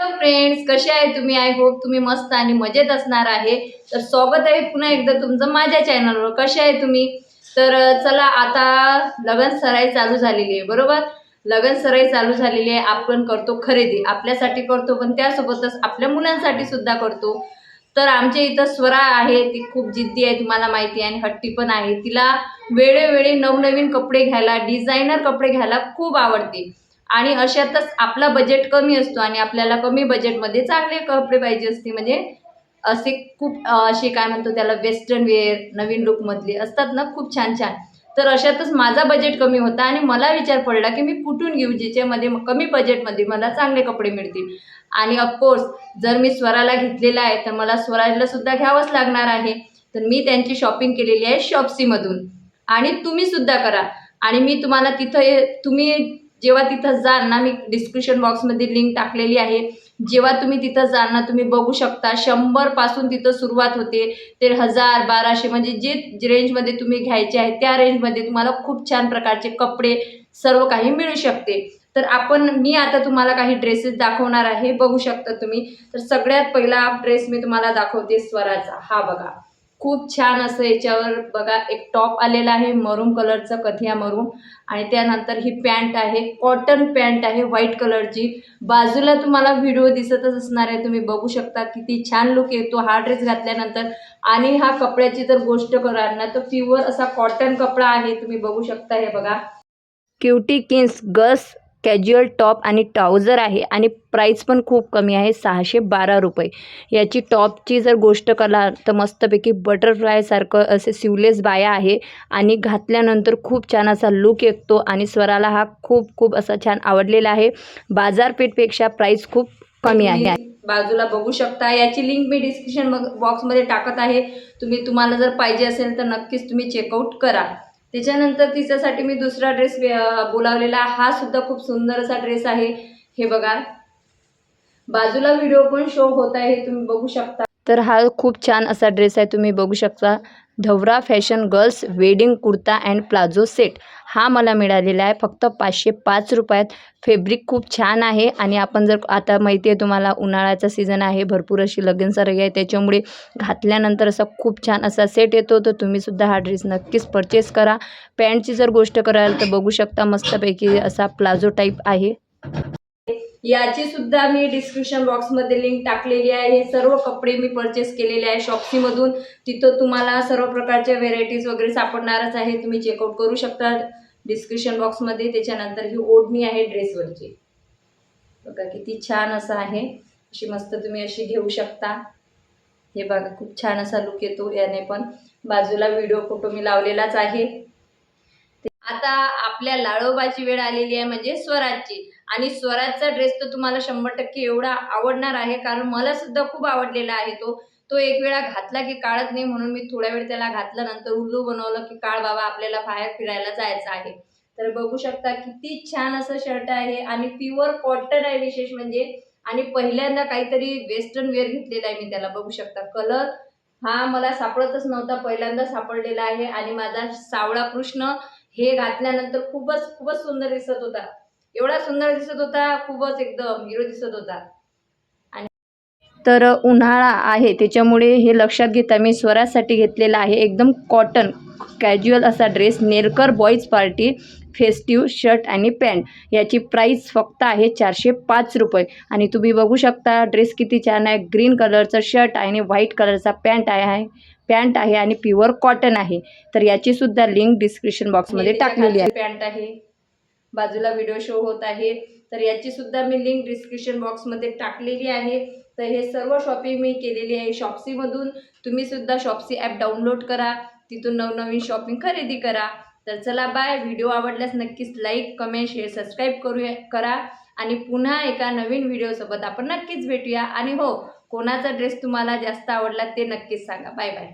Hello friends कसे आहे तुम्ही? आय होप तुम्ही मस्त आणि मजेत असणार आहे. तर स्वागत आहे पुन्हा एकदा तुमचं माझ्या चॅनलवर कसे आहे तुम्ही? तर चला आता लगन सराई चालू झालेली आहे बरोबर? लगन सराई चालू झालेली आहे. आपण करतो खरेदी. आपल्यासाठी करतो पण त्यासोबतच आपल्या मुलांसाठी सुद्धा करतो. तर आमच्या इथं स्वरा आहे. ती खूप जिद्दी आहे तुम्हाला माहिती आहे. आणि हट्टी पण आहे. तिला वेळोवेळी नवनवीन कपडे घ्यायला डिझायनर कपडे घ्यायला खूप आवडते. आणि अशातच आपला बजेट कमी असतो आणि आपल्याला कमी बजेटमध्ये चांगले कपडे पाहिजे असते म्हणजे असे खूप असे काय म्हणतो त्याला वेस्टर्न वेअर नवीन लुकमधले असतात ना खूप छान छान. तर अशातच माझा बजेट कमी होता आणि मला विचार पडला की मी कुठून घेऊ ज्याच्यामध्ये कमी बजेटमध्ये मला चांगले कपडे मिळतील. आणि ऑफकोर्स जर मी स्वराला घेतलेला आहे तर मला स्वराजला सुद्धा घ्यावंच लागणार आहे. तर मी त्यांची शॉपिंग केलेली आहे शॉप्सीमधून आणि तुम्ही सुद्धा करा. आणि मी तुम्हाला तिथं तुम्ही जेव्हा तिथं जाल ना मी डिस्क्रिप्शन बॉक्समध्ये लिंक टाकलेली आहे. जेव्हा तुम्ही तिथं जाल ना तुम्ही बघू शकता शंभरपासून तिथं सुरुवात होते. ते हजार बाराशे म्हणजे जे रेंजमध्ये तुम्ही घ्यायचे आहे त्या रेंजमध्ये तुम्हाला खूप छान प्रकारचे कपडे सर्व काही मिळू शकते. तर आपण मी आता तुम्हाला काही ड्रेसेस दाखवणार आहे बघू शकता तुम्ही. तर सगळ्यात पहिला ड्रेस मी तुम्हाला दाखवते स्वराचा. हा बघा. खूप छान असं याच्यावर बघा एक टॉप आलेला आहे मरून कलरचं कथिया मरून आणि त्यानंतर ही पॅन्ट आहे कॉटन पॅन्ट आहे व्हाईट कलरची बाजूला तुम्हाला व्हिडिओ दिसतच असणार आहे तुम्ही बघू शकता किती छान लुक येतो हा ड्रेस घातल्यानंतर. आणि हा कपड्याची जर गोष्ट कराल ना तर प्युअर असा कॉटन कपडा आहे तुम्ही बघू शकता हे बघा. Cutie Keynes girls casual top आणि ट्राउझर आहे आणि प्राईस पण खूप कमी आहे सहाशे बारा रुपये. याची टॉपची जर गोष्ट करा तर मस्तपैकी बटरफ्लायसारखं असे सिवलेस बाया आहे आणि घातल्यानंतर खूप छान असा लुक येतो आणि स्वराला हा खूप खूप असा छान आवडलेला आहे. बाजारपेठपेक्षा प्राईस खूप कमी आहे. बाजूला बघू शकता. याची लिंक मी डिस्क्रिप्शन बॉक्समध्ये टाकत आहे. तुम्ही तुम्हाला जर पाहिजे असेल तर नक्कीच तुम्ही चेकआउट करा. त्याच्यानंतर तिच्यासाठी मी दुसरा ड्रेस बोलावलेला हा सुद्धा खूप सुंदर असा ड्रेस आहे. हे बघा. बाजूला व्हिडिओ पण शो होत आहे. हे तुम्ही बघू शकता. तर हा खूप छान असा ड्रेस आहे. तुम्ही बघू शकता. धवरा fashion girls wedding kurta and palazzo set हा मला मिळालेला आहे. फक्त पाचशे पाच रुपयात. फॅब्रिक खूप छान आहे आणि आपण जर आता माहिती आहे तुम्हाला उन्हाळ्याचा सीझन आहे. भरपूर अशी लगन आहे. त्याच्यामुळे घातल्यानंतर असा खूप छान असा सेट येतो. तर तुम्हीसुद्धा हा ड्रेस नक्कीच परचेस करा. पॅन्टची जर गोष्ट कराल तर बघू शकता मस्तपैकी असा प्लाझो टाईप आहे. याची सुद्धा मी डिस्क्रिप्शन बॉक्समध्ये लिंक टाकलेली आहे. हे सर्व कपडे मी परचेस केलेले आहे शॉप्सीमधून तिथं तुम्हाला सर्व प्रकारच्या व्हेरायटीज वगैरे सापडणारच आहे. तुम्ही चेकआउट करू शकता. डिस्क्रिप्शन बॉक्समध्ये त्याच्यानंतर ही ओढणी आहे ड्रेसवरची बघा किती छान असं आहे. अशी मस्त तुम्ही अशी घेऊ शकता. हे बघा खूप छान असा लुक येतो याने पण. बाजूला व्हिडिओ फोटो मी लावलेलाच आहे. आता आपल्या लाडोबाची वेळ आलेली आहे म्हणजे स्वराजची आणि स्वराजचा ड्रेस तर तुम्हाला शंभर टक्के एवढा आवडणार आहे कारण मला सुद्धा खूप आवडलेला आहे तो. तो एक वेळा घातला की काळत नाही म्हणून मी थोड्या वेळ त्याला घातलं नंतर उल्लू बनवलं की काळ बाबा आपल्याला बाहेर फिरायला जायचं आहे. तर बघू शकता किती छान असं शर्ट आहे आणि प्युअर कॉटन आहे विशेष म्हणजे. आणि पहिल्यांदा काहीतरी वेस्टर्न वेअर घेतलेला आहे मी त्याला बघू शकता. कलर हा मला सापडतच नव्हता पहिल्यांदा सापडलेला आहे. आणि माझा सावळा कृष्ण हे घातल्यानंतर खूपच खूपच सुंदर दिसत होता. एवढा सुंदर दिसत होता खूपच एकदम हिरो दिसत होता. आणि तर उन्हाळा आहे त्याच्यामुळे हे लक्षात घेता मी स्वरासाठी घेतलेला आहे एकदम कॉटन कॅज्युअल असा ड्रेस नेरकर बॉईज पार्टी फेस्टिव्ह शर्ट आणि पॅन्ट याची प्राईस फक्त आहे चारशे पाच रुपये. आणि तुम्ही बघू शकता ड्रेस किती छान आहे. ग्रीन कलरचा शर्ट आहे आणि व्हाईट कलरचा पॅन्ट आहे पॅन्ट आहे आणि प्युअर कॉटन आहे. तर याची सुद्धा लिंक डिस्क्रिप्शन बॉक्समध्ये टाकलेली आहे. पॅन्ट आहे. बाजूला व्हिडिओ शो होत आहे. तर याची सुद्धा मी लिंक डिस्क्रिप्शन बॉक्समध्ये टाकलेली आहे. तर हे सर्व शॉपिंग मी केलेली आहे. शॉप्सीमधून तुम्ही सुद्धा शॉप्सी ॲप डाउनलोड करा. तिथून नवनवीन शॉपिंग खरेदी करा. तर चला बाय व्हिडिओ आवडल्यास नक्कीच लाईक कमेंट शेअर सबस्क्राईब करूया करा. आणि पुन्हा एका नवीन व्हिडिओसोबत आपण नक्कीच भेटूया. आणि हो कोणाचा ड्रेस तुम्हाला जास्त आवडला ते नक्कीच सांगा. Bye bye